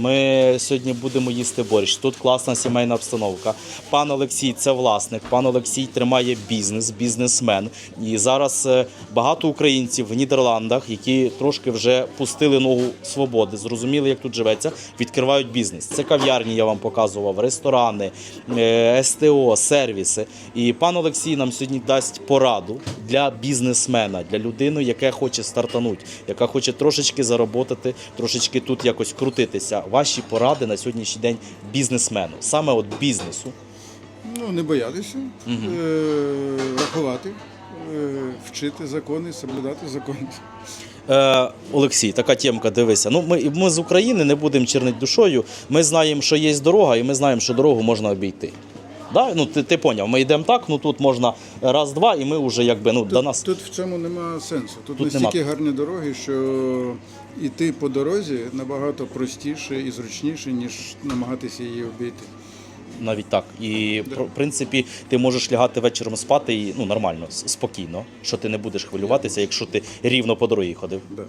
Ми сьогодні будемо їсти борщ. Тут класна сімейна обстановка. Пан Олексій це власник. Пан Олексій тримає бізнес, бізнесмен. І зараз е, багато українців в Нідерландах, які трошки вже пустили ногу свободи, зрозуміли, як тут живеться, відкривають бізнес. Це кав'ярні, я вам показував, ресторани, е, СТО, сервіси. І пан Олексій нам сьогодні дасть пораду для бізнесмена, для людини, яка хоче стартанути, яка хоче трошечки заробити, трошечки тут якось крутитися. Ваші поради на сьогоднішній день бізнесмену, саме от бізнесу. Ну, не боятися, е- рахувати, е- вчити закони, соблюдати закони. Е, Олексій, така темка, дивися. Ну, ми, ми з України не будемо чернити душою. Ми знаємо, що є дорога, і ми знаємо, що дорогу можна обійти. Да? Ну, ти, ти поняв, ми йдемо так, ну тут можна раз-два, і ми вже якби ну, до нас. Тут в цьому нема сенсу. Тут, Тут настільки нема. гарні дороги, що йти по дорозі набагато простіше і зручніше, ніж намагатися її обійти. Навіть так. І в принципі ти можеш лягати вечором спати і ну нормально, спокійно, що ти не будеш хвилюватися, якщо ти рівно по дорозі ходив. Да.